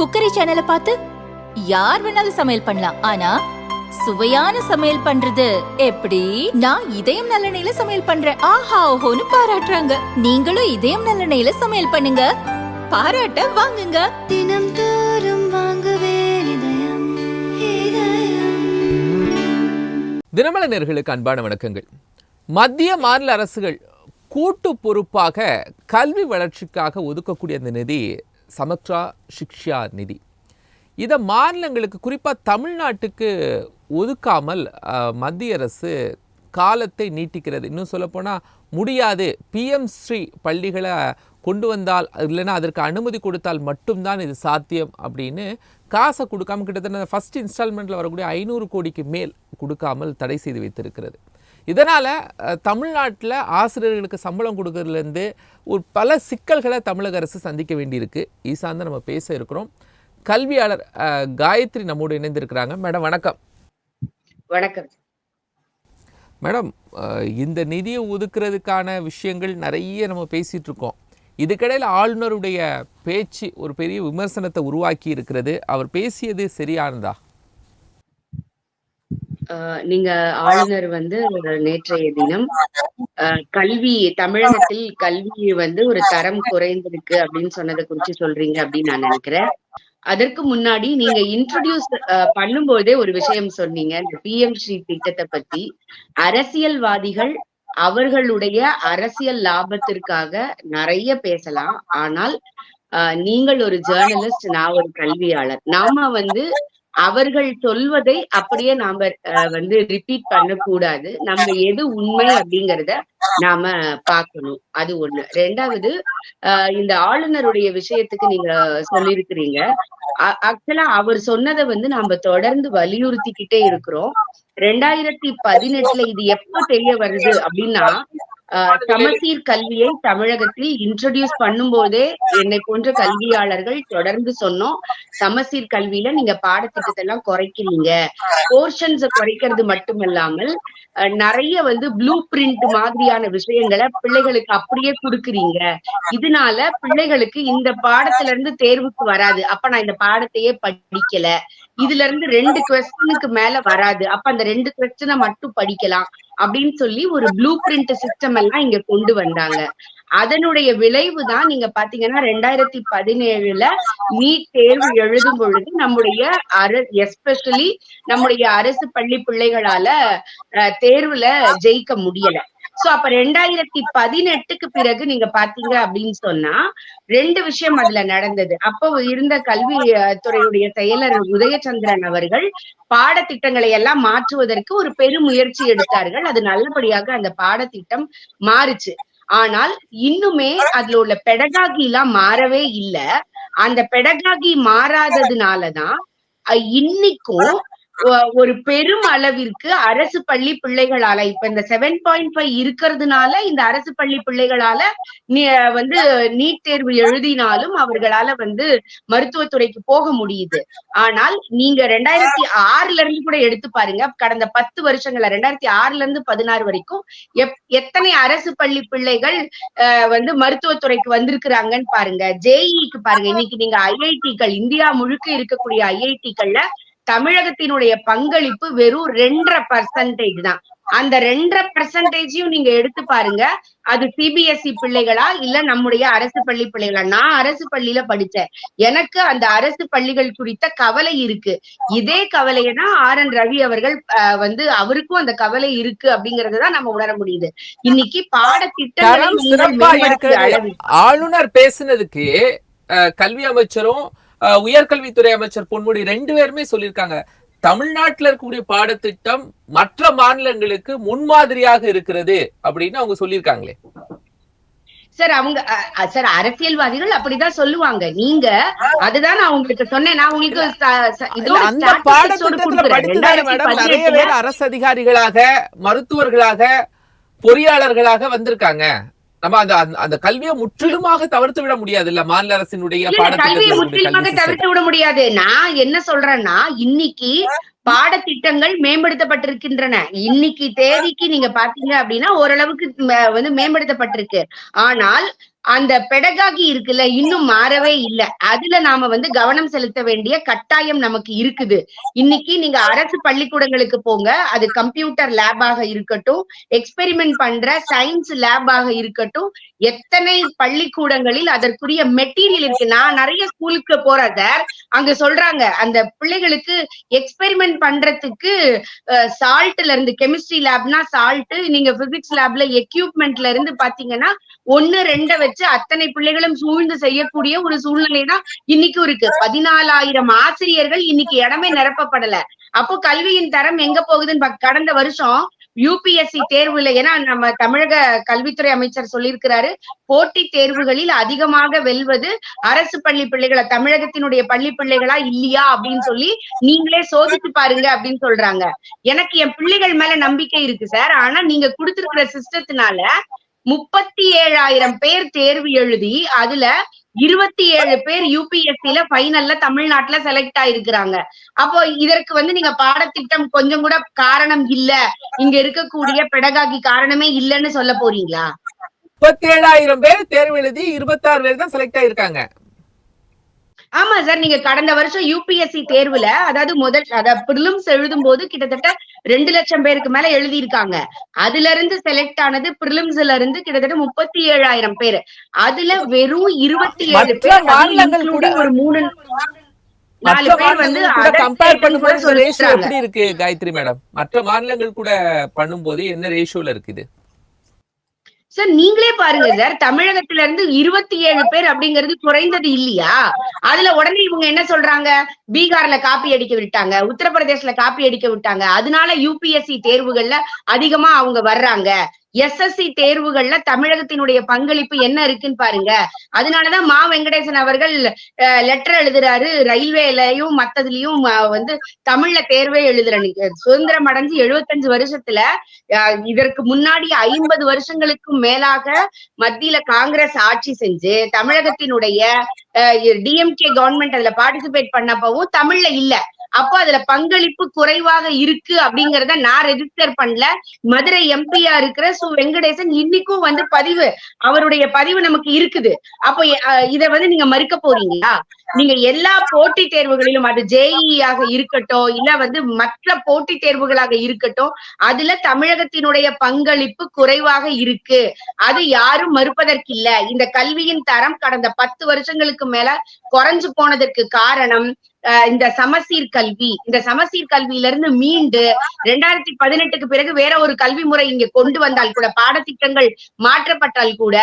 Cookery சேனலை பார்த்து யார் வேணாலும் சமையல் பண்ணலாம். ஆனா சுவையான சமையல் பண்றது எப்படி? நான் இதயம் நல்லெண்ணெயில சமையல் பண்றேன். ஆஹா ஓஹோன்னு பாராட்டுறாங்க. நீங்களும் இதயம் நல்லெண்ணெயில சமையல் பண்ணுங்க. பாராட்ட வாங்குங்க. தினம் தோறும் வாங்குவே இதயம் இதயம். தினமல நேர்களுக்கு அன்பான வணக்கங்கள். மத்திய மாநில அரசுகள் கூட்டு பொறுப்பாக கல்வி வளர்ச்சிக்காக ஒதுக்கக்கூடிய அந்த நிதி சமத்ரா சிக்ஷா நிதி. இதை மாநிலங்களுக்கு குறிப்பாக தமிழ்நாட்டுக்கு ஒதுக்காமல் மத்திய அரசு காலத்தை நீட்டிக்கிறது. இன்னும் சொல்லப்போனால் முடியாது. பிஎம் ஸ்ரீ பள்ளிகளை கொண்டு வந்தால் இல்லைன்னா அதற்கு அனுமதி கொடுத்தால் மட்டும்தான் இது சாத்தியம் அப்படின்னு காசை கொடுக்காம கிட்டத்தட்ட ஃபர்ஸ்ட் இன்ஸ்டால்மெண்ட்டில் வரக்கூடிய ஐநூறு கோடிக்கு மேல் கொடுக்காமல் தடை செய்து வைத்திருக்கிறது. இதனால் தமிழ்நாட்டில் ஆசிரியர்களுக்கு சம்பளம் கொடுக்கறதுலேருந்து ஒரு பல சிக்கல்களை தமிழக அரசு சந்திக்க வேண்டியிருக்கு. ஈசாந்து நம்ம பேச இருக்கிறோம். கல்வியாளர் காயத்ரி நம்மோடு இணைந்திருக்கிறாங்க. மேடம் வணக்கம். வணக்கம். மேடம் இந்த நிதியை ஒதுக்குறதுக்கான விஷயங்கள் நிறைய நம்ம பேசிட்டு இருக்கோம். இதுக்கிடையில் ஆளுநருடைய பேச்சு ஒரு பெரிய விமர்சனத்தை உருவாக்கி இருக்கிறது. அவர் பேசியது சரியானதா? நீங்க ஆளுநர் வந்து நேற்றைய தினம் கல்வி தமிழகத்தில் கல்வி வந்து ஒரு தரம் குறைந்திருக்கு அப்படின்னு சொன்னதை குறிச்சு சொல்றீங்க அப்படின்னு நான் நினைக்கிறேன். அதற்கு முன்னாடி நீங்க இன்ட்ரடியூஸ் பண்ணும்போதே ஒரு விஷயம் சொன்னீங்க. இந்த பிஎம் ஸ்ரீ திட்டத்தை பத்தி. அரசியல்வாதிகள் அவர்களுடைய அரசியல் லாபத்திற்காக நிறைய பேசலாம். ஆனால் நீங்கள் ஒரு ஜேர்னலிஸ்ட் நான் ஒரு கல்வியாளர். நாம வந்து அவர்கள் சொல்வதை அப்படியே நாம அஹ், வந்து ரிப்பீட் பண்ணக்கூடாது. நம்ம எது உண்மை அப்படிங்கறத நாம பார்க்கணும். அது ஒண்ணு. ரெண்டாவது இந்த ஆளுநருடைய விஷயத்துக்கு நீங்க சொல்லியிருக்கிறீங்க. ஆக்சுவலா அவர் சொன்னதை வந்து நாம தொடர்ந்து வலியுறுத்திக்கிட்டே இருக்கிறோம். ரெண்டாயிரத்தி பதினெட்டுல இது எப்ப தெரிய வருது அப்படின்னா சமசீர் கல்வியை தமிழகத்தில் இன்ட்ரடியூஸ் பண்ணும்போதே என்னை போன்ற கல்வியாளர்கள் தொடர்ந்து சொன்னோம். சமசீர் கல்வியில நீங்க பாடத்திட்டத்தை எல்லாம் குறைக்கிறீங்க போர்ஷன்ஸ குறைக்கிறது மட்டுமல்லாமல் இல்லாமல் நிறைய வந்து ப்ளூ பிரிண்ட் மாதிரி மாதிரியான விஷயங்களை பிள்ளைகளுக்கு அப்படியே கொடுக்குறீங்க. இதனால பிள்ளைகளுக்கு இந்த பாடத்துல இருந்து தேர்வுக்கு வராது. அப்ப நான் இந்த பாடத்தையே படிக்கல. இதுல இருந்து ரெண்டு கொஸ்டினுக்கு மேல வராது. அப்ப அந்த ரெண்டு கொஸ்டினை மட்டும் படிக்கலாம் அப்படின்னு சொல்லி ஒரு ப்ளூ பிரிண்ட் சிஸ்டம் எல்லாம் இங்க கொண்டு வந்தாங்க. அதனுடைய விளைவு தான் நீங்க பாத்தீங்கன்னா ரெண்டாயிரத்தி பதினேழுல நீட் தேர்வு எழுதும் பொழுது நம்முடைய அர எஸ்பெஷலி நம்முடைய அரசு பள்ளி பிள்ளைகளால தேர்வுல ஜெயிக்க முடியல. சோ அப்ப ரெண்டாயிரத்தி பதினெட்டுக்கு பிறகு நீங்க பாத்தீங்க அப்படின்னு சொன்னா ரெண்டு விஷயம் அதுல நடந்தது. அப்போ இருந்த கல்வி துறையுடைய செயலர் உதயச்சந்திரன் அவர்கள் பாடத்திட்டங்களை எல்லாம் மாற்றுவதற்கு ஒரு பெருமுயற்சி எடுத்தார்கள். அது நல்லபடியாக அந்த பாடத்திட்டம் மாறுச்சு. ஆனால் இன்னுமே அதுல உள்ள பெடகாகி எல்லாம் மாறவே இல்ல. அந்த பெடகாகி மாறாததுனாலதான் இன்னைக்கும் ஒரு பெரும் அளவிற்கு அரசு பள்ளி பிள்ளைகளால இப்ப இந்த செவன் பாயிண்ட் ஃபைவ் இருக்கிறதுனால இந்த அரசு பள்ளி பிள்ளைகளால நீ- வந்து நீட் தேர்வு எழுதினாலும் அவர்களால வந்து மருத்துவத்துறைக்கு போக முடியுது. ஆனால் நீங்க ரெண்டாயிரத்தி ஆறுல இருந்து கூட எடுத்து பாருங்க கடந்த பத்து வருஷங்கள்ல ரெண்டாயிரத்தி ஆறுல இருந்து பதினாறு வரைக்கும் எப்- எத்தனை அரசு பள்ளி பிள்ளைகள் வந்து மருத்துவத்துறைக்கு வந்திருக்கிறாங்கன்னு பாருங்க. ஜேஇக்கு பாருங்க இன்னைக்கு நீங்க ஐஐடிகள் இந்தியா முழுக்க இருக்கக்கூடிய ஐஐடிகள்ல தமிழகத்தினுடைய பங்களிப்பு வெறும் ரெண்டரை பர்சன்டேஜ் தான். அந்த ரெண்டரை பர்சன்டேஜையும் நீங்க எடுத்து பாருங்க. அது சிபிஎஸ்இ பிள்ளைகளா இல்ல நம்முடைய அரசு பள்ளி பிள்ளைகளா? நான் அரசு பள்ளியில படிச்சேன் எனக்கு அந்த அரசு பள்ளிகள் குறித்த கவலை இருக்கு. இதே கவலையை தான் ஆர் என் ரவி அவர்கள் வந்து அவருக்கும் அந்த கவலை இருக்கு அப்படிங்கறதுதான் நம்ம உணர முடியுது. இன்னைக்கு அளவில் ஆளுநர் பேசுனதுக்கு கல்வி அமைச்சரும் உயர்கல்வித்துறை அமைச்சர் பொன்முடி ரெண்டு பேருமே சொல்லியிருக்காங்க. தமிழ்நாட்டுல இருக்கக்கூடிய பாடத்திட்டம் மற்ற மாநிலங்களுக்கு முன்மாதிரியாக இருக்கிறது அப்படின்னு அவங்க சொல்லியிருக்காங்களே. சார் அவங்க சார் அரசியல்வாதிகள் அப்படிதான் சொல்லுவாங்க. நீங்க அதுதான் நான் உங்களுக்கு சொன்னேன். நான் உங்களுக்கு நிறைய 2018 பேர் அரசு அதிகாரிகளாக மருத்துவர்களாக பொறியாளர்களாக வந்திருக்காங்க. நம்ம அந்த அந்த- கல்வியை முற்றிலுமாக தவிர்த்து விட முடியாது இல்ல மாநில அரசினுடைய கல்வியை முற்றிலுமாக. தவிர்த்து விட முடியாது. நான் என்ன சொல்றேன்னா இன்னைக்கு பாடத்திட்டங்கள் மேம்படுத்தப்பட்டிருக்கின்றன. இன்னைக்கு தேதிக்கு நீங்க பாத்தீங்க அப்படின்னா ஓரளவுக்கு வந்து மேம்படுத்தப்பட்டிருக்கு. ஆனால் அந்த பெடகாகி இருக்குல்ல இன்னும் மாறவே இல்ல. அதுல நாம வந்து கவனம் செலுத்த வேண்டிய கட்டாயம் நமக்கு இருக்குது. இன்னைக்கு நீங்க அரசு பள்ளிக்கூடங்களுக்கு போங்க அது கம்ப்யூட்டர் லேபாக இருக்கட்டும் எக்ஸ்பெரிமெண்ட் பண்ற சயின்ஸ் லேபாக இருக்கட்டும் எத்தனை பள்ளிக்கூடங்களில் அதற்குரிய மெட்டீரியல் இருக்கு. நான் நிறைய ஸ்கூலுக்கு போறேன் சார் அங்க சொல்றாங்க அந்த பிள்ளைகளுக்கு எக்ஸ்பெரிமெண்ட் பண்றதுக்கு சால்ட்ல இருந்து கெமிஸ்ட்ரி லேப்னா சால்ட் நீங்க பிசிக்ஸ் லேப்ல எக்யூப்மெண்ட்ல இருந்து பாத்தீங்கன்னா ஒன்னு ரெண்டு வச்சு அத்தனை பிள்ளைகளும் சூழ்ந்து செய்யக்கூடிய ஒரு சூழ்நிலை தான் இன்னைக்கும் இருக்கு. பதினாலாயிரம் ஆசிரியர்கள் இன்னைக்கு இடமே நிரப்பப்படல. அப்போ கல்வியின் தரம் எங்க போகுதுன்னு கடந்த வருஷம் யூபிஎஸ்சி தேர்வுல ஏன்னா நம்ம தமிழக கல்வித்துறை அமைச்சர் சொல்லியிருக்கிறாரு போட்டி தேர்வுகளில் அதிகமாக வெல்வது அரசு பள்ளி பிள்ளைகளை தமிழகத்தினுடைய பள்ளி பிள்ளைகளா இல்லையா அப்படின்னு சொல்லி நீங்களே சோதித்து பாருங்க அப்படின்னு சொல்றாங்க. எனக்கு என் பிள்ளைகள் மேல நம்பிக்கை இருக்கு சார். ஆனா நீங்க கொடுத்திருக்கிற சிஸ்டத்தினால முப்பத்தி ஏழாயிரம் பேர் தேர்வு எழுதி அதுல இருபத்தி ஏழு பேர் யூபிஎஸ்சில ஃபைனல்ல தமிழ்நாட்டுல செலக்ட் ஆயிருக்கிறாங்க. அப்போ இதற்கு வந்து நீங்க பாடத்திட்டம் கொஞ்சம் கூட காரணம் இல்ல. இங்க இருக்கக்கூடிய பெடகாகி காரணமே இல்லைன்னு சொல்ல போறீங்களா? முப்பத்தி ஏழாயிரம் பேர் தேர்வு எழுதி இருபத்தாறு பேர் தான் செலக்ட் ஆயிருக்காங்க. ஆமா சார் நீங்க கடந்த வருஷம் யூபிஎஸ்சி தேர்வுல அதாவது முதல் அதாவது பிரிலிம்ஸ் எழுதும் போது கிட்டத்தட்ட ரெண்டு லட்சம் பேருக்கு மேல எழுதியிருக்காங்க. அதுல இருந்து செலக்ட் ஆனது பிரிலிம்ஸ்ல இருந்து கிட்டத்தட்ட முப்பத்தி ஏழாயிரம் பேர். அதுல வெறும் இருபத்தி ஏழு பேர் மாநிலங்கள் கூட- ஒரு மூணு நாலு பேர் வந்து கம்பேர் பண்ணும்போது எப்படி இருக்கு காயத்ரி மேடம் மற்ற மாநிலங்கள் கூட பண்ணும்போது என்ன ரேஷியோல இருக்குது? சார் நீங்களே பாருங்க சார் தமிழகத்துல இருந்து இருபத்தி ஏழு பேர் அப்படிங்கிறது குறைந்தது இல்லையா? அதுல உடனே இவங்க என்ன சொல்றாங்க? பீகார்ல காப்பி அடிக்க விட்டாங்க உத்தரப்பிரதேசல காப்பி அடிக்க விட்டாங்க. அதனால யூபிஎஸ்சி தேர்வுகள்ல அதிகமா அவங்க வர்றாங்க. எஸ்எஸ்சி தேர்வுகள்ல தமிழகத்தினுடைய பங்களிப்பு என்ன இருக்குன்னு பாருங்க. அதனாலதான் மா வெங்கடேசன் அவர்கள் லெட்டர் எழுதுறாரு. ரயில்வேலயும் மத்ததுலயும் வந்து தமிழ்ல தேர்வே எழுதுறேன்னு சுதந்திரம் அடைஞ்சு எழுபத்தஞ்சு வருஷத்துல அஹ், இதற்கு முன்னாடி ஐம்பது வருஷங்களுக்கும் மேலாக மத்தியில காங்கிரஸ் ஆட்சி செஞ்சு தமிழகத்தினுடைய டிஎம்கே கவர்மெண்ட் அதுல பார்ட்டிசிபேட் பண்ணப்பவும் தமிழ்ல இல்ல. அப்போ அதுல பங்களிப்பு குறைவாக இருக்கு அப்படிங்கறத நான் ரெஜிஸ்டர் பண்ணல. மதுரை எம்பியா இருக்கிற சு வெங்கடேசன் இன்னைக்கும் வந்து பதிவு அவருடைய பதிவு நமக்கு இருக்குது. அப்போ இத வந்து நீங்க மறுக்க போறீங்களா? நீங்க எல்லா போட்டி தேர்வுகளிலும் அது ஜேஇஆக இருக்கட்டும் இல்ல வந்து மற்ற போட்டி தேர்வுகளாக இருக்கட்டும் அதுல தமிழகத்தினுடைய பங்களிப்பு குறைவாக இருக்கு. அது யாரும் மறுப்பதற்கில்ல. இந்த கல்வியின் தரம் கடந்த பத்து வருஷங்களுக்கு மேல குறைஞ்சு போனதற்கு காரணம் இந்த சமசீர் கல்வி இந்த சமசீர் கல்வியில இருந்து மீண்டு ரெண்டாயிரத்தி பதினெட்டுக்கு பிறகு வேற ஒரு கல்வி முறை இங்க கொண்டு வந்தால் கூட பாடத்திட்டங்கள் மாற்றப்பட்டால் கூட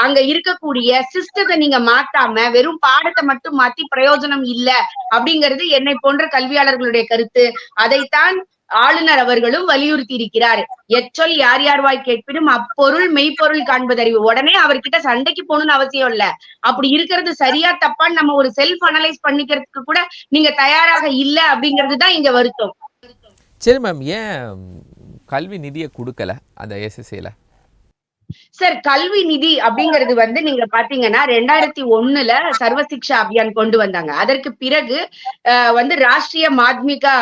அங்க இருக்கக்கூடிய சிஸ்டத்தை நீங்க மாத்தாம வெறும் பாடத்தை மட்டும் மாத்தி பிரயோஜனம் இல்ல அப்படிங்கிறது என்னை போன்ற கல்வியாளர்களுடைய கருத்து. அதைத்தான் ஆளுநர் அவர்களும் வலியுறுத்தி இருக்கிறார் எச்சொல் யார் யார் வாய் கேட்பினும் அப்பொருள் மெய்ப்பொருள் காண்பதறிவு. உடனே அவர்கிட்ட சண்டைக்கு போகணும்னு அவசியம் இல்ல. அப்படி இருக்கிறது சரியா தப்பான்னு நம்ம ஒரு செல்ஃப் அனலைஸ் பண்ணிக்கிறதுக்கு கூட நீங்க தயாராக இல்ல அப்படிங்கிறது தான் இங்க வருத்தம். சரி மேம் ஏன் கல்வி நிதியை கொடுக்கல அந்த எஸ்எஸ்சியில சார் கல்வி நிதி அப்படிங்கிறது வந்து நீங்க பாத்தீங்கன்னா ரெண்டாயிரத்தி ஒண்ணுல சர்வசிக்ஷா அபியான் கொண்டு வந்தாங்க. அதற்கு பிறகு வந்து ராஷ்டிரிய மாத்மிகா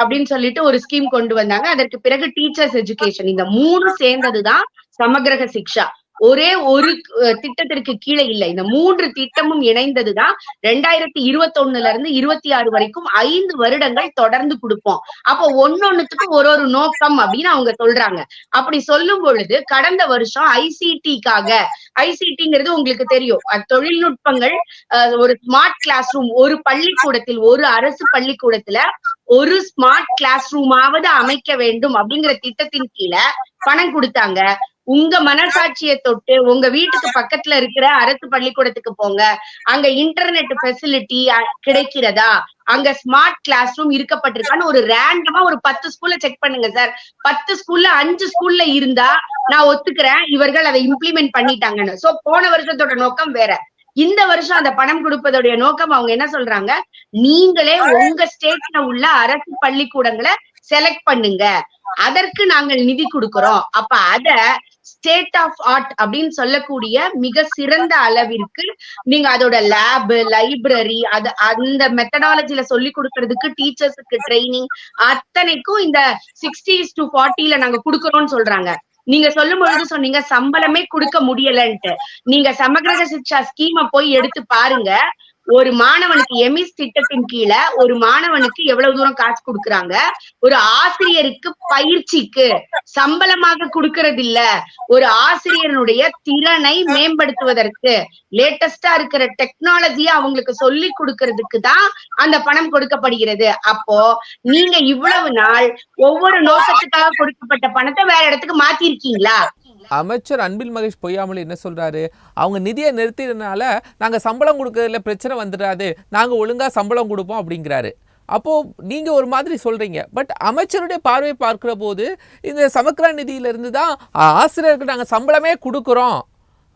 அப்படின்னு சொல்லிட்டு ஒரு ஸ்கீம் கொண்டு வந்தாங்க. அதற்கு பிறகு டீச்சர்ஸ் எஜுகேஷன் இந்த மூணு சேர்ந்ததுதான் சமகிரக சிக்ஷா. ஒரே ஒரு திட்டத்திற்கு கீழே இல்ல. இந்த மூன்று திட்டமும் இணைந்ததுதான் ரெண்டாயிரத்தி இருபத்தி ஒண்ணுல இருந்து இருபத்தி ஆறு வரைக்கும் ஐந்து வருடங்கள் தொடர்ந்து கொடுப்போம். அப்போ ஒன்னொன்னுத்துக்கும் ஒரு ஒரு நோக்கம் அப்படின்னு அவங்க சொல்றாங்க. அப்படி சொல்லும் பொழுது கடந்த வருஷம் ஐசிடிக்காக ஐசிடிங்கிறது உங்களுக்கு தெரியும். அஹ் தொழில்நுட்பங்கள் ஒரு ஸ்மார்ட் கிளாஸ் ரூம் ஒரு பள்ளிக்கூடத்தில் ஒரு அரசு பள்ளிக்கூடத்துல ஒரு ஸ்மார்ட் கிளாஸ் ரூமாவது அமைக்க வேண்டும் அப்படிங்கிற திட்டத்தின் கீழே பணம் கொடுத்தாங்க. உங்க மனசாட்சியை தொட்டு உங்க வீட்டுக்கு பக்கத்துல இருக்கிற அரசு பள்ளிக்கூடத்துக்கு போங்க. அங்க இன்டர்நெட் ஃபெசிலிட்டி கிடைக்கிறதா? அங்க ஸ்மார்ட் கிளாஸ் ரூம் இருக்கப்பட்டிருக்கான்னு ஒரு ரேண்டமா ஒரு பத்து ஸ்கூல்ல செக் பண்ணுங்க சார் பத்து ஸ்கூல்ல அஞ்சு ஸ்கூல்ல இருந்தா நான் ஒத்துக்கிறேன். இவர்கள் அதை இம்ப்ளிமெண்ட் பண்ணிட்டாங்கன்னு. சோ போன வருஷத்தோட நோக்கம் வேற. இந்த வருஷம் அந்த பணம் கொடுப்பதோடைய நோக்கம் அவங்க என்ன சொல்றாங்க? நீங்களே உங்க ஸ்டேட்ல உள்ள அரசு பள்ளிக்கூடங்களை செலக்ட் பண்ணுங்க. அதற்கு நாங்கள் நிதி கொடுக்கிறோம். அப்ப அத ஸ்டேட் ஆஃப் ஆர்ட் அப்படின்னு சொல்லக்கூடிய மிக சிறந்த அளவிற்கு நீங்க அதோட லேப் லைப்ரரி அது அந்த மெத்தடாலஜில சொல்லி கொடுக்கறதுக்கு டீச்சர்ஸுக்கு ட்ரைனிங் அத்தனைக்கும் இந்த சிக்ஸ்டிஸ் டு ஃபார்ட்டில நாங்க கொடுக்கறோம்னு சொல்றாங்க. நீங்க சொல்லும் பொழுது சொன்னீங்க சம்பளமே கொடுக்க முடியலன்ட்டு. நீங்க சமகிரக சிக்ஷா ஸ்கீம போய் எடுத்து பாருங்க. ஒரு மாணவனுக்கு எமிஸ் திட்டத்தின் கீழே ஒரு மாணவனுக்கு எவ்வளவு தூரம் காசு கொடுக்கறாங்க? ஒரு ஆசிரியருக்கு பயிற்சிக்கு சம்பளமாக கொடுக்கறது இல்ல ஒரு ஆசிரியனுடைய திறனை மேம்படுத்துவதற்கு லேட்டஸ்டா இருக்கிற டெக்னாலஜியை அவங்களுக்கு சொல்லி கொடுக்கறதுக்கு தான் அந்த பணம் கொடுக்கப்படுகிறது. அப்போ நீங்க இவ்வளவு நாள் ஒவ்வொரு நோக்கத்துக்காக கொடுக்கப்பட்ட பணத்தை வேற இடத்துக்கு மாத்திருக்கீங்களா? அமைச்சர் அன்பில் மகேஷ் பொய்யாமல் என்ன சொல்றாரு? அவங்க நிதியை நிறுத்தினால நாங்க சம்பளம் கொடுக்கறதுல பிரச்சனை வந்துடாது. நாங்க ஒழுங்கா சம்பளம் கொடுப்போம் அப்படிங்கிறாரு. அப்போ நீங்க ஒரு மாதிரி சொல்றீங்க. பட் அமைச்சருடைய பார்வை பார்க்கிற போது இந்த சமக்கிரா நிதியிலிருந்து தான் ஆசிரியருக்கு நாங்க சம்பளமே கொடுக்குறோம்.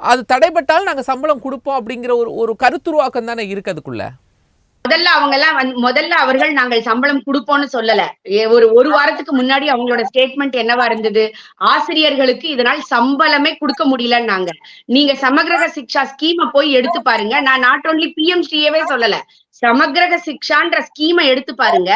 அது தடைப்பட்டாலும் நாங்கள் சம்பளம் கொடுப்போம் அப்படிங்கிற ஒரு ஒரு கருத்துருவாக்கம் தானே இருக்குதுக்குள்ளே முதல்ல அவங்க எல்லாம் வந்து முதல்ல அவர்கள் நாங்கள் சம்பளம் கொடுப்போம்னு சொல்லல. ஒரு ஒரு வாரத்துக்கு முன்னாடி அவங்களோட ஸ்டேட்மெண்ட் என்னவா இருந்தது? ஆசிரியர்களுக்கு இதனால் சம்பளமே கொடுக்க முடியலன்னாங்க. நீங்க சமகிரக சிக்ஷா ஸ்கீமை போய் எடுத்து பாருங்க. நான் நாட் ஓன்லி பிஎம் ஸ்ரீயவே சொல்லல. சமகிரக சிக்ஷான்ற ஸ்கீமை எடுத்து பாருங்க.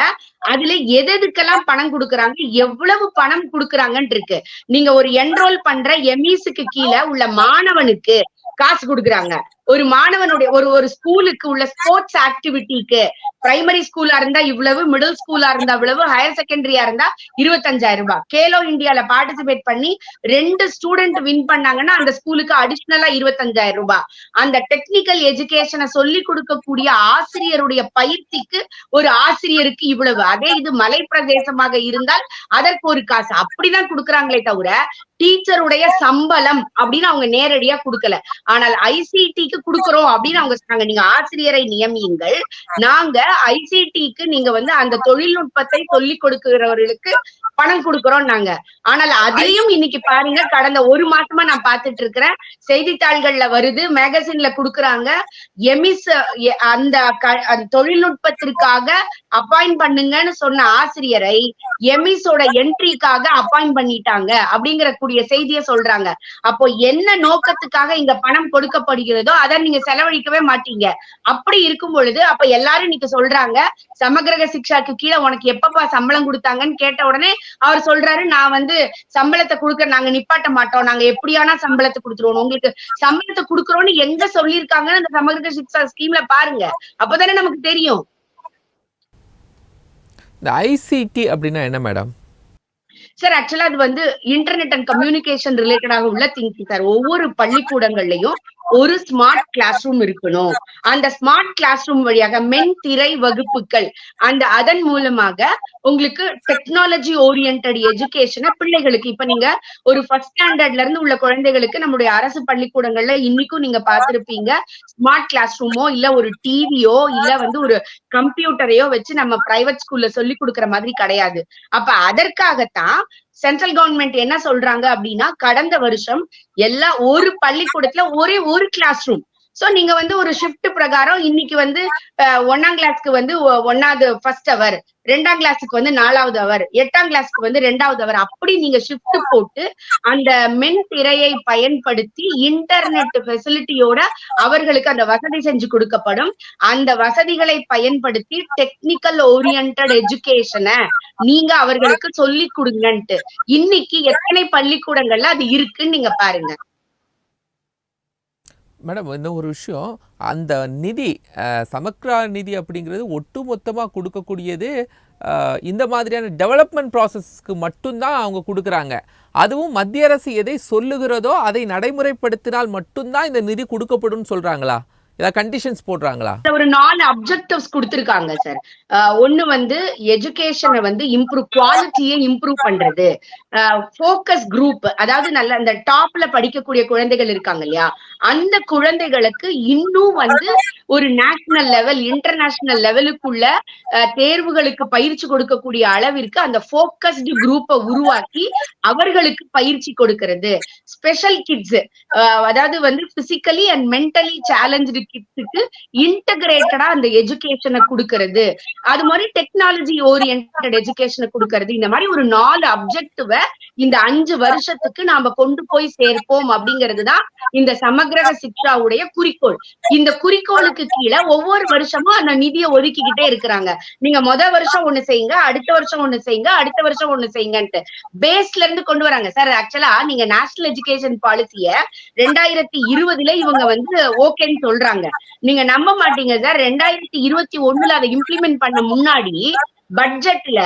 அதுல எது எதுக்கெல்லாம் பணம் கொடுக்குறாங்க? எவ்வளவு பணம் கொடுக்குறாங்கன்னு இருக்கு. நீங்க ஒரு என்ரோல் பண்ற எம்இஸுக்கு கீழே உள்ள மாணவனுக்கு காசு கொடுக்குறாங்க. ஒரு மாணவனுடைய ஒரு ஒரு ஸ்கூலுக்கு உள்ள ஸ்போர்ட்ஸ் ஆக்டிவிட்டிக்கு பிரைமரி ஸ்கூலா இருந்தா இவ்வளவு மிடில் ஸ்கூலா இருந்தா இவ்வளவு ஹையர் செகண்டரியா இருந்தா இருபத்தஞ்சாயிரம் ரூபாய். கேலோ இந்தியால பார்ட்டிசிபேட் பண்ணி ரெண்டு ஸ்டூடெண்ட் வின் பண்ணாங்கன்னா அந்த ஸ்கூலுக்கு அடிஷ்னலா இருபத்தஞ்சாயிரம் ரூபாய். அந்த டெக்னிக்கல் எஜுகேஷனை சொல்லி கொடுக்கக்கூடிய ஆசிரியருடைய பயிற்சிக்கு ஒரு ஆசிரியருக்கு இவ்வளவு. அதே இது மலை பிரதேசமாக இருந்தால் அதற்கு ஒரு காசு. அப்படிதான் கொடுக்குறாங்களே தவிர டீச்சருடைய சம்பளம் அப்படின்னு அவங்க நேரடியா கொடுக்கல. ஆனால் ஐசிடிக்கு கொடுக்கறோம் அப்படின்னு அவங்க சொன்னாங்க. நீங்க ஆசிரியரை நியமியுங்கள். நாங்க ஐசிடிக்கு நீங்க வந்து அந்த தொழில்நுட்பத்தை சொல்லி கொடுக்கிறவர்களுக்கு பணம் கொடுக்கறோம் நாங்க ஆனால் அதையும் இன்னைக்கு பாருங்க கடந்த ஒரு மாசமா நான் பார்த்துட்டு இருக்கிறேன். செய்தித்தாள்கள்ல வருது மேகசின்ல குடுக்கறாங்க. எமிஸ் அந்த தொழில்நுட்பத்திற்காக அப்பாயிண்ட் பண்ணுங்கன்னு சொன்ன ஆசிரியரை எமிஸோட என்ட்ரிக்காக அப்பாயிண்ட் பண்ணிட்டாங்க அப்படிங்கிற கூடிய செய்திய சொல்றாங்க. அப்போ என்ன நோக்கத்துக்காக இங்க பணம் கொடுக்கப்படுகிறதோ அதை நீங்க செலவழிக்கவே மாட்டீங்க. அப்படி இருக்கும் பொழுது அப்ப எல்லாரும் இன்னைக்கு சொல்றாங்க சமகிரக சிக்ஷாக்கு கீழே உனக்கு எப்பப்பா சம்பளம் கொடுத்தாங்கன்னு கேட்ட உடனே அவர் சொல்றாரு நான் வந்து சம்பளத்தை கொடுக்க நாங்க நிப்பாட்ட மாட்டோம். நாங்க எப்படியானா சம்பளத்தை கொடுத்துருவோம். உங்களுக்கு சம்பளத்தை கொடுக்குறோம்னு எங்க சொல்லியிருக்காங்கன்னு அந்த சமகிரக சிக்ஷா ஸ்கீம்ல பாருங்க. அப்பதானே நமக்கு தெரியும். இந்த ஐசிடி அப்படின்னா என்ன மேடம் சார் ஆக்சுவலா அது வந்து இன்டர்நெட் அண்ட் கம்யூனிகேஷன் ரிலேட்டடாக உள்ள திங்கிங் சார் ஒவ்வொரு பள்ளிக்கூடங்கள்லயும் ஒரு ஸ்மார்ட் கிளாஸ் ரூம் இருக்கணும். அந்த ஸ்மார்ட் கிளாஸ் ரூம் வழியாக மென் திரை வகுப்புகள் அந்த அதன் மூலமாக உங்களுக்கு டெக்னாலஜி ஓரியன்ட் எஜுகேஷனை பிள்ளைகளுக்கு இப்ப நீங்க ஒரு ஃபர்ஸ்ட் ஸ்டாண்டர்ட்ல இருந்து உள்ள குழந்தைகளுக்கு நம்முடைய அரசு பள்ளிக்கூடங்கள்ல இன்னைக்கும் நீங்க பார்த்திருப்பீங்க. ஸ்மார்ட் கிளாஸ் ரூமோ இல்ல ஒரு டிவியோ இல்ல வந்து ஒரு கம்ப்யூட்டரையோ வச்சு நம்ம பிரைவேட் ஸ்கூல்ல சொல்லி கொடுக்குற மாதிரி கிடையாது. அப்ப அதற்காகத்தான் சென்ட்ரல் கவர்மெண்ட் என்ன சொல்றாங்க அப்படின்னா கடந்த வருஷம் எல்லா ஒரு பள்ளிக்கூடத்துல ஒரே ஒரு கிளாஸ் ரூம் சோ நீங்க வந்து ஒரு ஷிஃப்ட் பிரகாரம் இன்னைக்கு வந்து அஹ், கிளாஸ்க்கு வந்து ஒன்னாவது ஒண்ணாவது ஃபர்ஸ்ட் அவர் ரெண்டாம் கிளாஸுக்கு வந்து நாலாவது அவர் எட்டாம் கிளாஸ்க்கு வந்து ரெண்டாவது அவர் அப்படி நீங்க ஷிஃப்ட் போட்டு அந்த மென் திரையை பயன்படுத்தி இன்டர்நெட் ஃபெசிலிட்டியோட அவர்களுக்கு அந்த வசதி செஞ்சு கொடுக்கப்படும். அந்த வசதிகளை பயன்படுத்தி டெக்னிக்கல் ஓரியன்ட் எஜுகேஷனை நீங்க அவர்களுக்கு சொல்லி கொடுங்கன்ட்டு. இன்னைக்கு எத்தனை பள்ளிக்கூடங்கள்ல அது இருக்குன்னு நீங்க பாருங்க. மேடம் இன்னும் ஒரு விஷயம். அந்த நிதி சமக்ரா நிதி அப்படிங்கிறது ஒட்டு மொத்தமாக கொடுக்கக்கூடியது இந்த மாதிரியான டெவலப்மெண்ட் ப்ராசஸ்க்கு மட்டும்தான் அவங்க கொடுக்குறாங்க. அதுவும் மத்திய அரசு எதை சொல்லுகிறதோ அதை நடைமுறைப்படுத்தினால் மட்டும்தான் இந்த நிதி கொடுக்கப்படும் சொல்கிறாங்களா ஏதாவது கண்டிஷன்ஸ் போடுறாங்களா? ஒரு நாலு அப்ஜெக்டிவ்ஸ் கொடுத்திருக்காங்க சார் ஒன்னு வந்து எஜுகேஷனை வந்து இம்ப்ரூவ் குவாலிட்டியை இம்ப்ரூவ் பண்றது. ஃபோக்கஸ் குரூப் அதாவது நல்ல அந்த டாப்ல படிக்கக்கூடிய குழந்தைகள் இருக்காங்க இல்லையா? அந்த குழந்தைகளுக்கு இன்னும் வந்து ஒரு நேஷனல் லெவல் இன்டர்நேஷனல் லெவலுக்குள்ள தேர்வுகளுக்கு பயிற்சி கொடுக்கக்கூடிய அளவிற்கு அந்த ஃபோக்கஸ்டு குரூப்பை உருவாக்கி அவர்களுக்கு பயிற்சி கொடுக்கிறது. ஸ்பெஷல் கிட்ஸ் அதாவது வந்து பிசிக்கலி அண்ட் மென்டலி சேலஞ்சு கிட்ஸுக்கு இன்டகிரேட்டடா அந்த எஜுகேஷனை கொடுக்கறது. அது மாதிரி டெக்னாலஜி ஓரியன்ட் எஜுகேஷனை கொடுக்கறது. இந்த மாதிரி ஒரு நாலு அப்ஜெக்டிவ இந்த அஞ்சு வருஷத்துக்கு நாம கொண்டு போய் சேர்ப்போம் அப்படிங்கிறது தான் இந்த சமகிரக சிக்ஷாவுடைய குறிக்கோள். இந்த குறிக்கோளுக்கு கீழே ஒவ்வொரு வருஷமும் அந்த நிதியை ஒதுக்கிக்கிட்டே இருக்கிறாங்க. நீங்க முத வருஷம் ஒண்ணு செய்யுங்க அடுத்த வருஷம் ஒண்ணு செய்யுங்க அடுத்த வருஷம் ஒண்ணு செய்யுங்கன்ட்டு பேஸ்ல இருந்து கொண்டு வராங்க. சார் ஆக்சுவலா நீங்க நேஷனல் எஜுகேஷன் பாலிசிய ரெண்டாயிரத்தி இருபதுல இவங்க வந்து ஓகேன்னு சொல்றாங்க. நீங்க நம்ப மாட்டீங்க சார் ரெண்டாயிரத்தி இருபத்தி ஒண்ணுல அதை இம்ப்ளிமெண்ட் பண்ண முன்னாடி பட்ஜெட்ல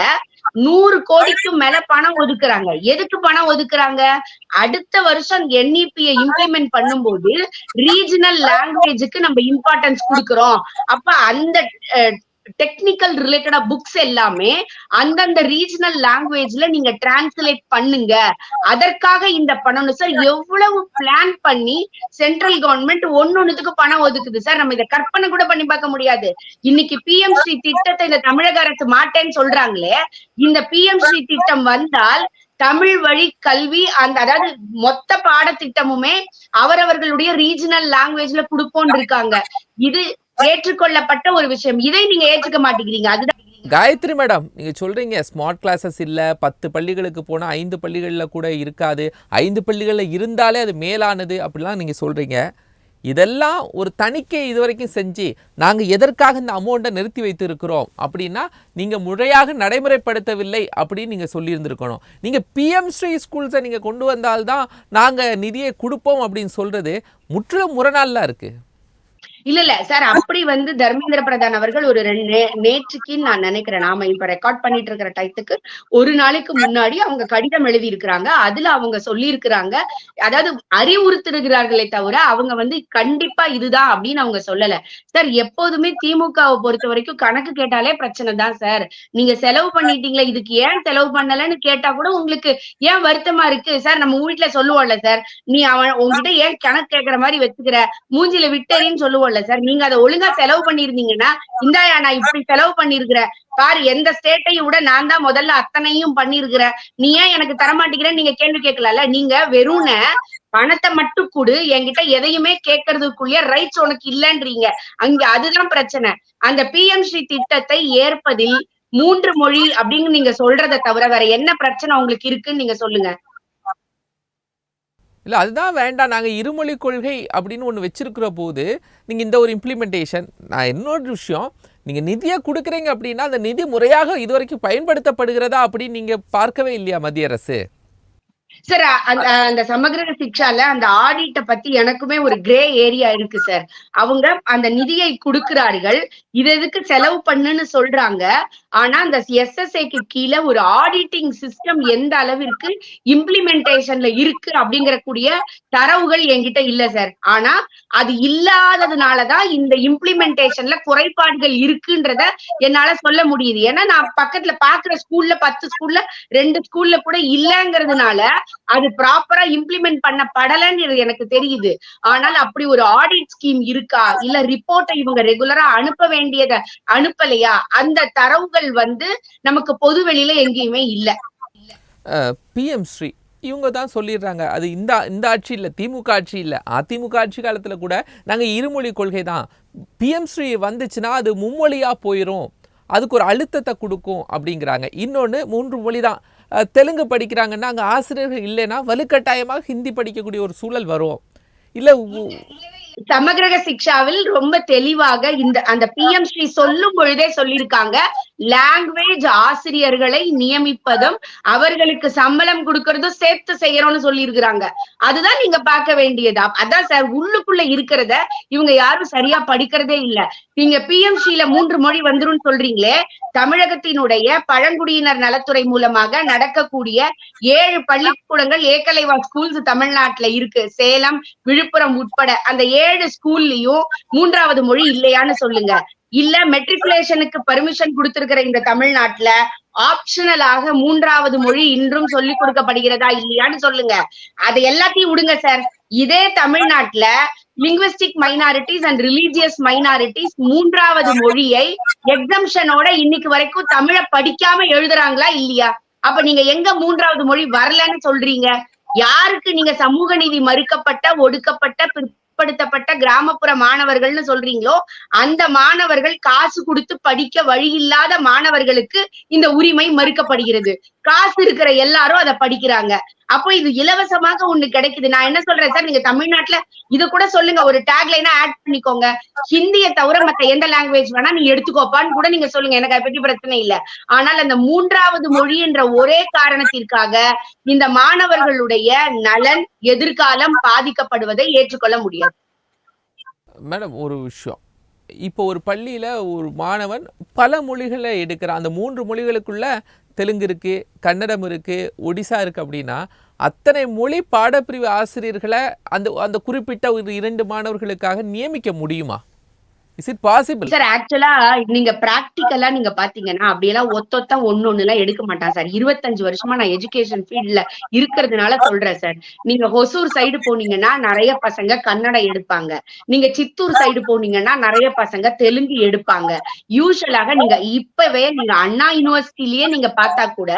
நூறு கோடிக்கும் மேல பணம் ஒதுக்குறாங்க. எதுக்கு பணம் ஒதுக்குறாங்க? அடுத்த வருஷம் என்இபியை இம்ப்ளிமெண்ட் பண்ணும்போது ரீஜனல் லாங்குவேஜுக்கு நம்ம இம்பார்ட்டன்ஸ் கொடுக்குறோம். அப்ப அந்த டெக்னிக்கல் ரிலேட்டடா புக்ஸ் எல்லாமே அந்தந்த ரீஜனல் லாங்குவேஜ்ல நீங்க டிரான்ஸ்லேட் பண்ணுங்க. அதற்காக இந்த பணம்னு சார் எவ்வளவு பிளான் பண்ணி சென்ட்ரல் கவர்மெண்ட் ஒன்னொன்னுக்கு பணம் ஒதுக்குது சார் நம்ம இதை கற்பனை கூட பண்ணி பார்க்க முடியாது. இன்னைக்கு பிஎம்சி திட்டத்தை இந்த தமிழக அரசு மாட்டேன்னு சொல்றாங்களே இந்த பிஎம்சி திட்டம் வந்தால் தமிழ் வழி கல்வி அந்த அதாவது மொத்த பாடத்திட்டமுமே அவரவர்களுடைய ரீஜனல் லாங்குவேஜ்ல கொடுப்போம்னு இருக்காங்க. இது ஏற்றுக்கொள்ளப்பட்ட ஒரு விஷயம். இதை நீங்க ஏற்றுக்க மாட்டேங்கிறீங்க. அதுதான் காயத்ரி மேடம் நீங்கள் சொல்கிறீங்க ஸ்மார்ட் கிளாஸஸ் இல்லை பத்து பள்ளிகளுக்கு போனால் ஐந்து பள்ளிகளில் கூட இருக்காது. ஐந்து பள்ளிகளில் இருந்தாலே அது மேலானது அப்படிலாம் நீங்கள் சொல்கிறீங்க இதெல்லாம் ஒரு தணிக்கை இது வரைக்கும் செஞ்சு நாங்கள் எதற்காக இந்த அமௌண்ட்டை நிறுத்தி வைத்திருக்கிறோம் அப்படின்னா நீங்கள் முறையாக நடைமுறைப்படுத்தவில்லை அப்படின்னு நீங்கள் சொல்லியிருந்திருக்கணும். நீங்கள் பிஎம் ஸ்ரீ ஸ்கூல்ஸை நீங்கள் கொண்டு வந்தால்தான் நாங்கள் நிதியை கொடுப்போம் அப்படின்னு சொல்கிறது முற்றிலும் முரணாலாம் இருக்குது இல்ல இல்ல. சார் அப்படி வந்து தர்மேந்திர பிரதான் அவர்கள் ஒரு ரெண்டு நேற்றுக்கு நான் நினைக்கிறேன். நாம இப்ப ரெக்கார்ட் பண்ணிட்டு இருக்கிற டயத்துக்கு ஒரு நாளைக்கு முன்னாடி அவங்க கடிதம் எழுதி இருக்கிறாங்க அதுல அவங்க சொல்லி இருக்கிறாங்க அதாவது அறிவுறுத்துகிறார்களே தவிர அவங்க வந்து கண்டிப்பா இதுதான் அப்படின்னு அவங்க சொல்லல. சார் எப்போதுமே திமுகவை பொறுத்த வரைக்கும் கணக்கு கேட்டாலே பிரச்சனை தான் சார். நீங்க செலவு பண்ணிட்டீங்களே இதுக்கு ஏன் செலவு பண்ணலன்னு கேட்டா கூட உங்களுக்கு ஏன் வருத்தமா இருக்கு? சார் நம்ம வீட்டுல சொல்லுவோம்ல சார். நீ அவன் உங்ககிட்ட ஏன் கணக்கு கேட்கற மாதிரி வச்சுக்கிற? மூஞ்சில விட்டேரின்னு இல்ல சார். நீங்க அதை ஒழுங்கா செலவு பண்ணிருந்தீங்கன்னா இந்தாயா நான் இப்படி செலவு பண்ணிருக்கிறேன். பாரு எந்த ஸ்டேட்டையும் விட நான் தான் முதல்ல அத்தனையும் பண்ணிருக்கிறேன். நீ ஏன் எனக்கு தரமாட்டேங்கிற? நீங்க கேள்வி கேட்கலாம்ல? நீங்க வெறும்ன பணத்தை மட்டும் கொடு. என்கிட்ட எதையுமே கேட்கறதுக்குள்ளே ரைட்ஸ் உனக்கு இல்லன்றீங்க. அங்க அதுதான் பிரச்சனை. அந்த பிஎம்சி ஸ்ரீ திட்டத்தை ஏற்பதில் மூன்று மொழி அப்படின்னு நீங்க சொல்றதை தவிர வேற என்ன பிரச்சனை உங்களுக்கு இருக்குன்னு நீங்க சொல்லுங்க. இல்லை அதுதான் வேண்டாம். நாங்கள் இருமொழி கொள்கை அப்படின்னு ஒன்று வச்சிருக்கிற போது நீங்கள் இந்த ஒரு இம்ப்ளிமெண்டேஷன் நான் இன்னொரு விஷயம் நீங்கள் நிதியை கொடுக்குறீங்க அப்படின்னா அந்த நிதி முறையாக இதுவரைக்கும் பயன்படுத்தப்படுகிறதா அப்படின்னு நீங்கள் பார்க்கவே இல்லையா மத்திய அரசு? சார் அந்த அந்த சமகிர சிக்ஷால அந்த ஆடிட்ட பத்தி எனக்குமே ஒரு கிரே ஏரியா இருக்கு சார் அவங்க அந்த நிதியை கொடுக்கிறார்கள். இது எதுக்கு செலவு பண்ணுன்னு சொல்றாங்க. ஆனா அந்த எஸ்எஸ்ஏக்கு கீழே ஒரு ஆடிட்டிங் சிஸ்டம் எந்த அளவிற்கு இம்ப்ளிமெண்டேஷன்ல இருக்கு அப்படிங்கிற கூடிய தரவுகள் என்கிட்ட இல்ல சார் ஆனா அது இல்லாததுனாலதான் இந்த இம்ப்ளிமெண்டேஷன்ல குறைபாடுகள் இருக்குன்றத என்னால சொல்ல முடியுது. ஏன்னா நான் பக்கத்துல பாக்குற ஸ்கூல்ல பத்து ஸ்கூல்ல ரெண்டு ஸ்கூல்ல கூட இல்லங்கிறதுனால அது ப்ராப்பரா இம்ப்ளிமெண்ட் பண்ணப்படலன்னு எனக்கு தெரியுது. ஆனால் அப்படி ஒரு ஆடிட் ஸ்கீம் இருக்கா? இல்ல ரிப்போர்ட்டை இவங்க ரெகுலரா அனுப்ப வேண்டியத அனுப்பலையா? அந்த தரவுகள் வந்து நமக்கு பொது வெளியில எங்கேயுமே இல்ல. பிஎம் ஸ்ரீ இவங்க தான் சொல்லிடுறாங்க. அது இந்த இந்த ஆட்சி இல்லை திமுக ஆட்சி இல்லை. அதிமுக ஆட்சி காலத்தில் கூட நாங்கள் இருமொழி கொள்கை தான். பிஎம் ஸ்ரீ வந்துச்சுன்னா அது மும்மொழியாக போயிடும் அதுக்கு ஒரு அழுத்தத்தை கொடுக்கும் அப்படிங்கிறாங்க. இன்னொன்று மூன்று மொழி தான். தெலுங்கு படிக்கிறாங்கன்னா அங்கே ஆசிரியர்கள் இல்லைன்னா வலுக்கட்டாயமாக ஹிந்தி படிக்கக்கூடிய ஒரு சூழல் வரும். இல்லை சமகிரக சிக்ஷாவில் ரொம்ப தெளிவாக இந்த அந்த பி எம் ஸ்ரீ சொல்லும் பொழுதே சொல்லியிருக்காங்க. லாங்குவேஜ் ஆசிரியர்களை நியமிப்பதும் அவர்களுக்கு சம்பளம் கொடுக்கறதும் சேர்த்து செய்யறோம்னு சொல்லியிருக்கிறாங்க. அதுதான் நீங்க பார்க்க வேண்டியதா? அதான் சார் உள்ளுக்குள்ள இருக்கிறத இவங்க யாரும் சரியா படிக்கிறதே இல்ல. நீங்க பி எம் ஸ்ரீல மூன்று மொழி வந்துரும் சொல்றீங்களே தமிழகத்தினுடைய பழங்குடியினர் நலத்துறை மூலமாக நடக்கக்கூடிய ஏழு பள்ளிக்கூடங்கள் ஏக்கலைவா ஸ்கூல்ஸ் தமிழ்நாட்டுல இருக்கு. சேலம் விழுப்புரம் உட்பட அந்த ஏழு ஸ்கூல்லயும் மூன்றாவது மொழி இல்லையான்னு சொல்லுங்க. இல்ல மெட்ரிகுலேஷனுக்கு பர்மிஷன் கொடுத்திருக்கிற இந்த தமிழ்நாட்டுல ஆப்ஷனலாக மூன்றாவது மொழி இன்றும் சொல்லிக் கொடுக்கப்படுகிறதா இல்லையான்னு சொல்லுங்க. அதை எல்லாத்தையும் விடுங்க சார் இதே தமிழ்நாட்டுல linguistic minorities and religious minorities மூன்றாவது மொழியை எக்ஸம்ஷனோட இன்னைக்கு வரைக்கும் தமிழ படிக்காம எழுதுறாங்களா இல்லையா? அப்ப நீங்க எங்க மூன்றாவது மொழி வரலன்னு சொல்றீங்க? யாருக்கு நீங்க சமூக நீதி மறுக்கப்பட்ட ஒடுக்கப்பட்ட பிற்படுத்தப்பட்ட கிராமப்புற மாணவர்கள்னு சொல்றீங்களோ அந்த மாணவர்கள் காசு கொடுத்து படிக்க வழி இல்லாத மாணவர்களுக்கு இந்த உரிமை மறுக்கப்படுகிறது. காசு இருக்கிற எல்லாரும் அதை படிக்கிறாங்க. அப்போ இது இலவசமாக ஒண்ணு கிடைக்குது. நான் என்ன சொல்றேன் சார்? நீங்க தமிழ்நாட்டுல இது கூட சொல்லுங்க. ஒரு டேக்லைனா ஆட் பண்ணிக்கோங்க. ஹிந்திய தவிர மத்த எந்த லாங்குவேஜ் வேணா நீ எடுத்துக்கோப்பான்னு கூட நீங்க சொல்லுங்க. எனக்கு அதை பற்றி பிரச்சனை இல்ல. ஆனால் அந்த மூன்றாவது மொழி என்ற ஒரே காரணத்திற்காக இந்த மாணவர்களுடைய நலன் எதிர்காலம் பாதிக்கப்படுவதை ஏற்றுக்கொள்ள முடியாது. மேடம் ஒரு விஷயம். இப்போ ஒரு பள்ளியில் ஒரு மாணவன் பல மொழிகளை எடுக்கிறான். அந்த மூன்று மொழிகளுக்குள்ள தெலுங்கு இருக்குது கன்னடம் இருக்குது ஒடிசா இருக்குது அப்படின்னா அத்தனை மொழி பாடப்பிரிவு ஆசிரியர்களை அந்த அந்த குறிப்பிட்ட ஒரு இரண்டு மாணவர்களுக்காக நியமிக்க முடியுமா? இஸ் இட் பாசிபிள் சார் ஆக்சுவலா நீங்க பிராக்டிக்கலா நீங்க பாத்தீங்கன்னா அப்படியெல்லாம் ஒத்தொத்த ஒண்ணு எல்லாம் எடுக்க மாட்டான் சார் இருபத்தஞ்சு வருஷமா நான் எஜுகேஷன் ஃபீல்ட்ல இருக்கிறதுனால சொல்றேன் சார் நீங்க ஹொசூர் சைடு போனீங்கன்னா நிறைய பசங்க கன்னடம் எடுப்பாங்க. நீங்க சித்தூர் சைடு போனீங்கன்னா நிறைய பசங்க தெலுங்கு எடுப்பாங்க. யூஸ்வலாக நீங்க இப்பவே நீங்க அண்ணா யூனிவர்சிட்டிலயே நீங்க பார்த்தா கூட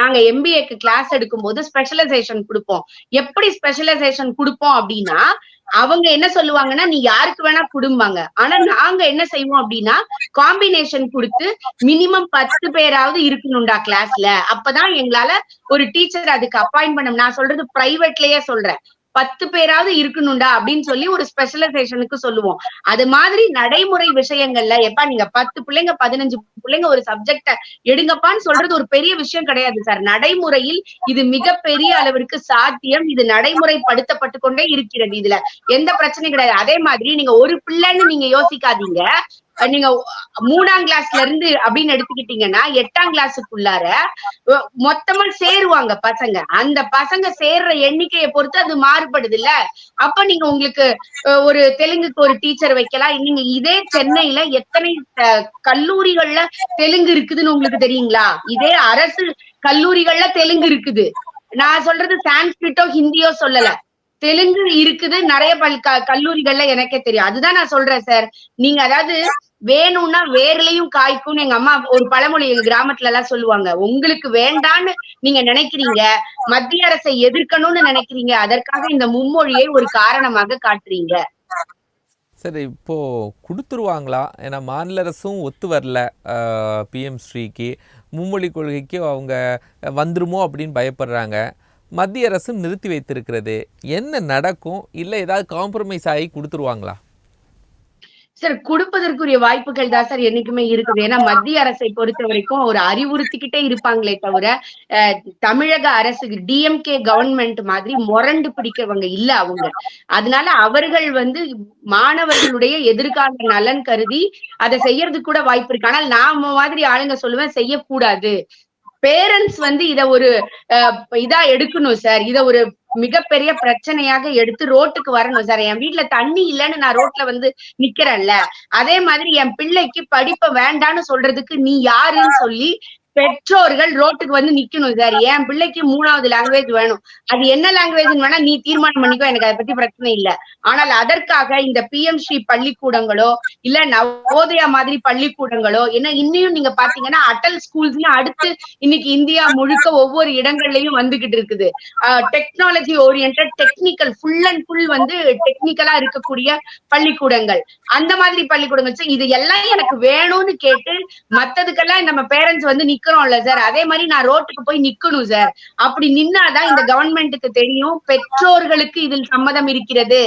நாங்க எம்பிஏக்கு கிளாஸ் எடுக்கும் போது ஸ்பெஷலைசேஷன் கொடுப்போம். எப்படி ஸ்பெஷலைசேஷன் கொடுப்போம் அப்படின்னா அவங்க என்ன சொல்லுவாங்கன்னா நீ யாருக்கு வேணா குடும்பாங்க. ஆனா நாங்க என்ன செய்வோம் அப்படின்னா காம்பினேஷன் கொடுத்து மினிமம் பத்து பேராவது இருக்கணும்டா கிளாஸ்ல அப்பதான் எங்களால ஒரு டீச்சர் அதுக்கு அப்பாயிண்ட் பண்ண நான் சொல்றது பிரைவேட்லயே சொல்றேன். பத்து பேராவது இருக்கணும்டா அப்படின்னு சொல்லி ஒரு ஸ்பெஷலைசேஷனுக்கு சொல்லுவோம். அது மாதிரி நடைமுறை விஷயங்கள்ல எப்பா நீங்க பத்து பிள்ளைங்க பதினஞ்சு பிள்ளைங்க ஒரு சப்ஜெக்ட எடுங்கப்பான்னு சொல்றது ஒரு பெரிய விஷயம் கிடையாது சார். நடைமுறையில் இது மிகப்பெரிய அளவிற்கு சாத்தியம். இது நடைமுறைப்படுத்தப்பட்டு கொண்டே இருக்கிறது இதுல. எந்த பிரச்சனையும் கிடையாது. அதே மாதிரி நீங்க ஒரு பிள்ளைன்னு நீங்க யோசிக்காதீங்க. நீங்க மூணாம் கிளாஸ்ல இருந்து அப்படின்னு எடுத்துக்கிட்டீங்கன்னா எட்டாம் கிளாஸுக்குள்ளார மொத்தமா சேருவாங்க பசங்க. அந்த பசங்க சேர்ற எண்ணிக்கையை பொறுத்து அது மாறுபடுது இல்ல அப்ப நீங்க உங்களுக்கு ஒரு தெலுங்குக்கு ஒரு டீச்சர் வைக்கலாம். நீங்க இதே சென்னையில எத்தனை கல்லூரிகள்ல தெலுங்கு இருக்குதுன்னு உங்களுக்கு தெரியுங்களா? இதே அரசு கல்லூரிகள்ல தெலுங்கு இருக்குது. நான் சொல்றது சான்ஸ்கிரிட்டோ ஹிந்தியோ சொல்லல. தெலுங்கு இருக்குது நிறைய பல் கல்லூரிகள்ல எனக்கே தெரியும். அதுதான் நான் சொல்றேன் சார். நீங்க அதாவது வேணும்னா வேர்லயும் காய்க்கும்னு எங்க அம்மா ஒரு பழமொழி எங்க கிராமத்துல எல்லாம் சொல்லுவாங்க. உங்களுக்கு வேண்டான்னு நீங்க நினைக்கிறீங்க மத்திய அரசை எதிர்க்கணும்னு நினைக்கிறீங்க அதற்காக இந்த மும்மொழியை ஒரு காரணமாக காட்டுறீங்க. சரி இப்போ கொடுத்துருவாங்களா? ஏன்னா மாநில அரசும் ஒத்து வரல பிஎம் ஸ்ரீக்கு. மும்மொழி கொள்கைக்கு அவங்க வந்துருமோ அப்படின்னு பயப்படுறாங்க. மத்திய அரசும் நிறுத்தி வைத்திருக்கிறது. என்ன நடக்கும்? இல்லை ஏதாவது காம்ப்ரமைஸ் ஆகி கொடுத்துருவாங்களா? சார் கொடுப்பதற்குரிய வாய்ப்புகள் தான் சார் என்னைக்குமே இருக்குது. ஏன்னா மத்திய அரசை பொறுத்த வரைக்கும் ஒரு அறிவுறுத்திக்கிட்டே இருப்பாங்களே தவிர தமிழக அரசு டிஎம்கே கவர்மெண்ட் மாதிரி முரண்டு பிடிக்கிறவங்க இல்ல அவங்க. அதனால அவர்கள் வந்து மாணவர்களுடைய எதிர்கால நலன் கருதி அதை செய்யறதுக்கு கூட வாய்ப்பு இருக்கு. ஆனால் நாம மாதிரி ஆளுங்க சொல்லுவேன் செய்யக்கூடாது. பேரண்ட்ஸ் வந்து இத ஒரு இதா எடுக்கணும் சார். இத ஒரு மிகப்பெரிய பிரச்சனையாக எடுத்து ரோட்டுக்கு வரணும் சார். என் வீட்டுல தண்ணி இல்லைன்னு நான் ரோட்ல வந்து நிக்கிறேன்ல. அதே மாதிரி என் பிள்ளைக்கு படிப்பை வேண்டான்னு சொல்றதுக்கு நீ யாருன்னு சொல்லி பெற்றோர்கள் ரோட்டுக்கு வந்து நிக்கணும் சார் என் பிள்ளைக்கு மூணாவது லாங்குவேஜ் வேணும். அது என்ன லாங்குவேஜ் வேணா நீ தீர்மானம் பண்ணிக்கோ. எனக்கு அதை பத்தி பிரச்சனை இல்ல. ஆனால் அதற்காக இந்த பிஎம்சி ஸ்ரீ பள்ளிக்கூடங்களோ இல்ல நவோதயா மாதிரி பள்ளிக்கூடங்களோ என்ன இன்னும் நீங்க பாத்தீங்கன்னா அட்டல் ஸ்கூல்ஸ்னு அடுத்து இன்னைக்கு இந்தியா முழுக்க ஒவ்வொரு இடங்கள்லயும் வந்துகிட்டு இருக்குது. Technology orient technical full and full வந்து டெக்னிக்கலா இருக்கக்கூடிய பள்ளிக்கூடங்கள். அந்த மாதிரி பள்ளிக்கூடங்கள். இது எல்லாம் எனக்கு வேணும்னு கேட்டு மத்ததுக்கெல்லாம் நம்ம பேரண்ட்ஸ் வந்து நிக்கிறோம்ல சார். அதே மாதிரி நான் ரோட்டுக்கு போய் நிக்கணும் சார். அப்படி நின்னாதான் இந்த கவர்மெண்ட்டுக்கு தெரியும் பெற்றோர்களுக்கு இதில் சம்மதம் இருக்கிறது.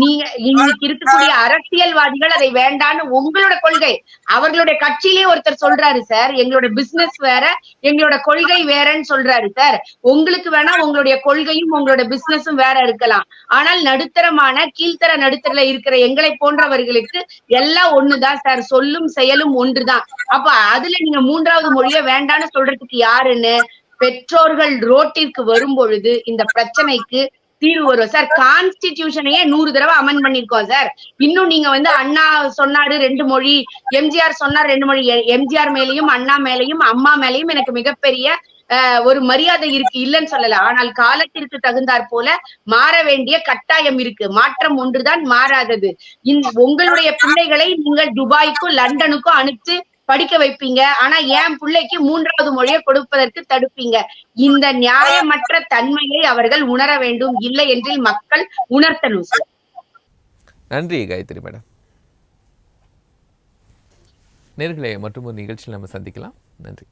நீங்க இன்னைக்கு இருக்கக்கூடிய அரசியல்வாதிகள் அதை வேண்டான்னு உங்களோட கொள்கை. அவர்களுடைய கட்சியிலேயே ஒருத்தர் சொல்றாரு சார் எங்களோட பிசினஸ் வேற எங்களோட கொள்கை வேறன்னு சொல்றாரு சார். உங்களுக்கு வேணா உங்களுடைய கொள்கையும் உங்களோட பிசினஸும் வேற இருக்கலாம். ஆனால் நடுத்தரமான கீழ்த்தர நடுத்தரல இருக்கிற எங்களை போன்றவர்களுக்கு எல்லாம் ஒண்ணுதான் சார். சொல்லும் செயலும் ஒன்றுதான். அப்ப அதுல நீங்க மூன்றாவது மொழியை வேண்டான்னு சொல்றதுக்கு யாருன்னு பெற்றோர்கள் ரோட்டிற்கு வரும் பொழுது இந்த பிரச்சனைக்கு தீர்வு வரும். சார் கான்ஸ்டிடியூஷனையே நூறு தடவை அமெண்ட் பண்ணிருக்கோம் சார். இன்னும் நீங்க வந்து அண்ணா சொன்னாரு ரெண்டு மொழி எம்ஜிஆர் சொன்னார் ரெண்டு மொழி எம்ஜிஆர் மேலயும் அண்ணா மேலயும் அம்மா மேலயும் எனக்கு மிகப்பெரிய ஒரு மரியாதை இருக்கு இல்லைன்னு சொல்லல. ஆனால் காலத்திற்கு தகுந்தாற் போல மாற வேண்டிய கட்டாயம் இருக்கு. மாற்றம் ஒன்றுதான் மாறாதது. இந்த உங்களுடைய பிள்ளைகளை நீங்கள் துபாய்க்கும் லண்டனுக்கும் அனுப்பிச்சு படிக்க வைப்பீங்க. ஆனா என் பிள்ளைக்கு மூன்றாவது மொழியை கொடுப்பதற்கு தடுப்பீங்க. இந்த நியாயமற்ற தன்மையை அவர்கள் உணர வேண்டும். இல்லை என்றில் மக்கள் உணர்த்தணும் நன்றி காயத்ரி மேடம். நேர்களை மற்றும் ஒரு நிகழ்ச்சியில் நம்ம சந்திக்கலாம். நன்றி.